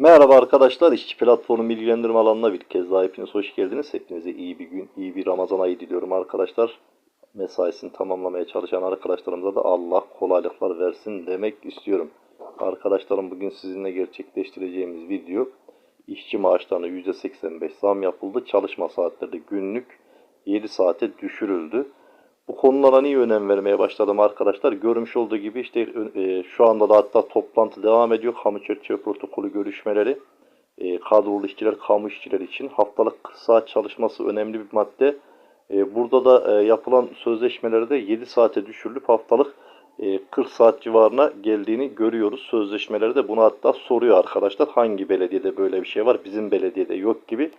Merhaba arkadaşlar, işçi platformu bilgilendirme alanına bir kez daha hepiniz hoş geldiniz. Hepinize iyi bir gün, iyi bir Ramazan ayı diliyorum arkadaşlar. Mesaisini tamamlamaya çalışan arkadaşlarımıza da Allah kolaylıklar versin demek istiyorum. Arkadaşlarım bugün sizinle gerçekleştireceğimiz video işçi maaşlarına %85 zam yapıldı. Çalışma saatleri günlük 7 saate düşürüldü. Bu konulara niye önem vermeye başladım arkadaşlar? Görmüş olduğu gibi işte e, şu anda da hatta toplantı devam ediyor. Kamu çerçeve protokolü görüşmeleri. E, kadrolu işçiler, kamu işçileri için haftalık 40 saat çalışması önemli bir madde. E, burada da e, yapılan sözleşmelerde 7 saate düşürülüp haftalık e, 40 saat civarına geldiğini görüyoruz. Sözleşmelerde bunu hatta soruyor arkadaşlar. Hangi belediyede böyle bir şey var? Bizim belediyede yok gibi.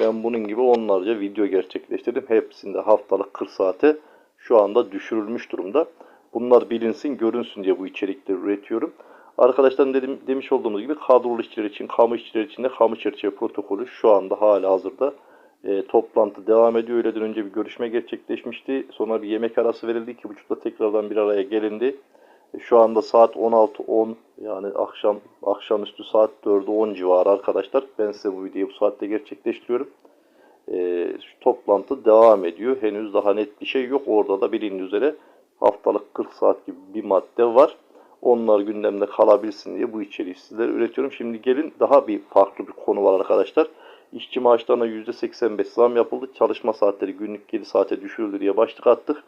Ben bunun gibi onlarca video gerçekleştirdim. Hepsinde haftalık 40 saate şu anda düşürülmüş durumda. Bunlar bilinsin, görünsün diye bu içerikleri üretiyorum. Arkadaşlar dedim, demiş olduğumuz gibi kadrolu işçiler için, kamu işçiler için de kamu çerçeve protokolü şu anda hala hazırda. E, toplantı devam ediyor. Öğleden önce bir görüşme gerçekleşmişti. Sonra bir yemek arası verildi. İki buçukta tekrardan bir araya gelindi. E, şu anda saat 16.10 yani akşam akşamüstü saat 4'ü 10 civarı arkadaşlar. Ben size bu videoyu bu saatte gerçekleştiriyorum e, toplantı devam ediyor. Henüz daha net bir şey yok. Orada da bilindiği üzere haftalık 40 saat gibi bir madde var. Onlar gündemde kalabilsin diye bu içeriği sizlere üretiyorum. Şimdi gelin daha bir farklı bir konu var arkadaşlar. İşçi maaşlarına %85 zam yapıldı. Çalışma saatleri günlük 7 saate düşürüldü diye başlık attık.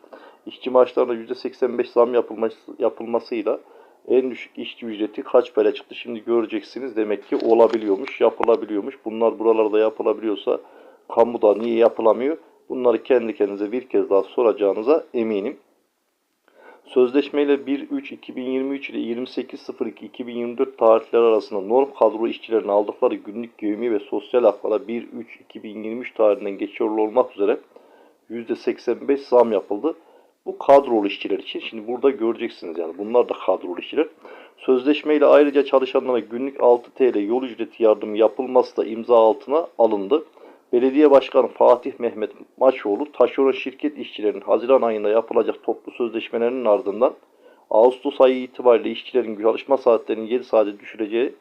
İşçi maaşlarına %85 zam yapılması, yapılmasıyla en düşük işçi ücreti kaç para çıktı şimdi göreceksiniz. Demek ki olabiliyormuş, yapılabiliyormuş. Bunlar buralarda yapılabiliyorsa kamuda niye yapılamıyor? Bunları kendi kendinize bir kez daha soracağınıza eminim. Sözleşmeyle 1-3-2023 ile 28.02.2024 tarihleri arasında norm kadro işçilerin aldıkları günlük yevmi ve sosyal haklara 1-3-2023 tarihinden geçerli olmak üzere %85 zam yapıldı. Bu kadrolu işçiler için. Şimdi burada göreceksiniz yani bunlar da kadrolu işçiler. Sözleşmeyle ayrıca çalışanlara günlük 6 TL yol ücreti yardımı yapılması da imza altına alındı. Belediye Başkanı Fatih Mehmet Maçoğlu taşeron şirket işçilerinin Haziran ayında yapılacak toplu sözleşmelerinin ardından Ağustos ayı itibariyle işçilerin çalışma saatlerinin 7 saate düşüreceği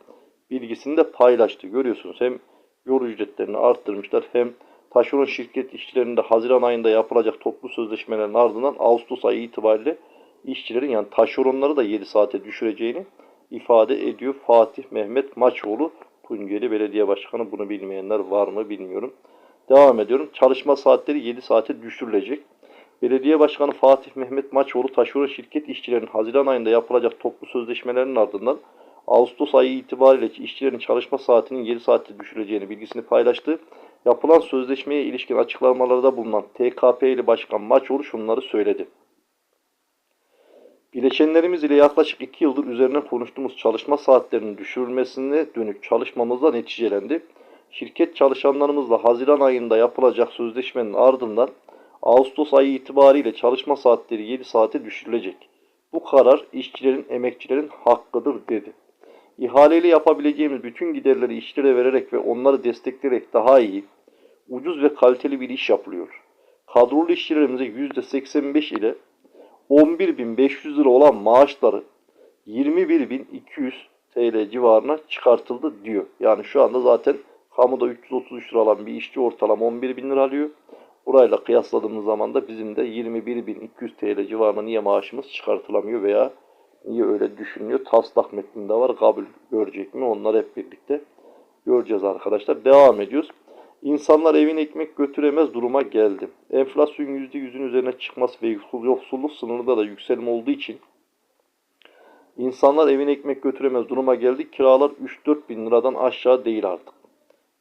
bilgisini de paylaştı. Görüyorsunuz hem yol ücretlerini arttırmışlar hem taşeron şirket işçilerinin de Haziran ayında yapılacak toplu sözleşmelerin ardından Ağustos ayı itibariyle işçilerin yani taşeronları da 7 saate düşüreceğini ifade ediyor Fatih Mehmet Maçoğlu. Tunceli Belediye Başkanı bunu bilmeyenler var mı bilmiyorum. Devam ediyorum. Çalışma saatleri 7 saate düşürülecek. Belediye Başkanı Fatih Mehmet Maçoğlu taşeron şirket işçilerinin Haziran ayında yapılacak toplu sözleşmelerinin ardından Ağustos ayı itibariyle işçilerin çalışma saatinin 7 saate düşürüleceğini bilgisini paylaştı. Yapılan sözleşmeye ilişkin açıklamalarda bulunan TKP'li Başkan Maçoğlu şunları söyledi. Bileşenlerimiz ile yaklaşık 2 yıldır üzerine konuştuğumuz çalışma saatlerinin düşürülmesine dönük çalışmamızla neticelendi. Şirket çalışanlarımızla Haziran ayında yapılacak sözleşmenin ardından Ağustos ayı itibariyle çalışma saatleri 7 saate düşürülecek. Bu karar işçilerin, emekçilerin hakkıdır dedi. İhaleyle yapabileceğimiz bütün giderleri işçilere vererek ve onları destekleyerek daha iyi, ucuz ve kaliteli bir iş yapılıyor. Kadrolu işçilerimize %85 ile 11.500 lira olan maaşları 21.200 TL civarına çıkartıldı diyor. Yani şu anda zaten kamuda 333 lira alan bir işçi ortalama 11.000 lira alıyor. Burayla kıyasladığımız zaman da bizim de 21.200 TL civarına niye maaşımız çıkartılamıyor veya niye öyle düşünülüyor? Taslak metninde var kabul görecek mi? Onlar hep birlikte göreceğiz arkadaşlar. Devam ediyoruz. İnsanlar evin ekmek götüremez duruma geldi. Enflasyon %100'ün üzerine çıkması ve yoksulluk sınırında da yükselme olduğu için insanlar evin ekmek götüremez duruma geldi. Kiralar 3-4 bin liradan aşağı değil artık.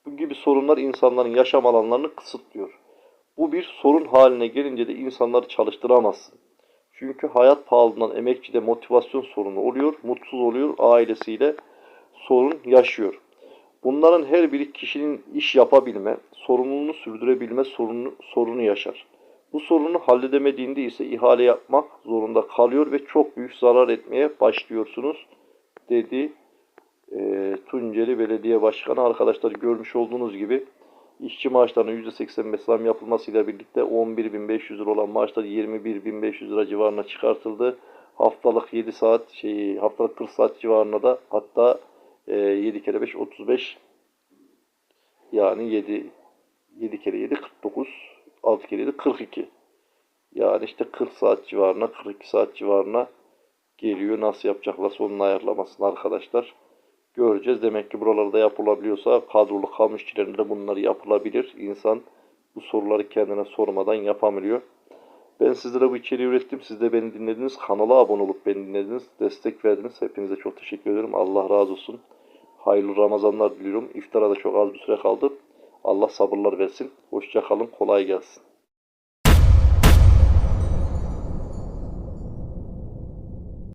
Bu gibi sorunlar insanların yaşam alanlarını kısıtlıyor. Bu bir sorun haline gelince de insanları çalıştıramazsın. Çünkü hayat pahalılığından emekçide motivasyon sorunu oluyor, mutsuz oluyor, ailesiyle sorun yaşıyor. Bunların her biri kişinin iş yapabilme, sorumluluğunu sürdürebilme sorunu, sorunu yaşar. Bu sorunu halledemediğinde ise ihale yapmak zorunda kalıyor ve çok büyük zarar etmeye başlıyorsunuz dedi e, Tunceli Belediye Başkanı. Arkadaşlar görmüş olduğunuz gibi işçi maaşlarına %85 zam yapılmasıyla birlikte 11.500 lira olan maaşlar 21.500 lira civarına çıkartıldı. Haftalık 7 saat şey haftalık 40 saat civarına da hatta E, 7 kere 5 35 yani 7 7 kere 7 49 6 kere 7 42 yani işte 40 saat civarına 42 saat civarına geliyor. Nasıl yapacaklarsa onun ayarlamasını arkadaşlar göreceğiz. Demek ki buralarda yapılabiliyorsa kadrolu kamu işçilerinde de bunlar yapılabilir. İnsan bu soruları kendine sormadan yapamıyor. Ben sizlere bu içeriği ürettim. Siz de beni dinlediniz. Kanala abone olup beni dinlediniz. Destek verdiniz. Hepinize çok teşekkür ederim. Allah razı olsun. Hayırlı Ramazanlar diliyorum. İftara da çok az bir süre kaldı. Allah sabırlar versin. Hoşça kalın. Kolay gelsin.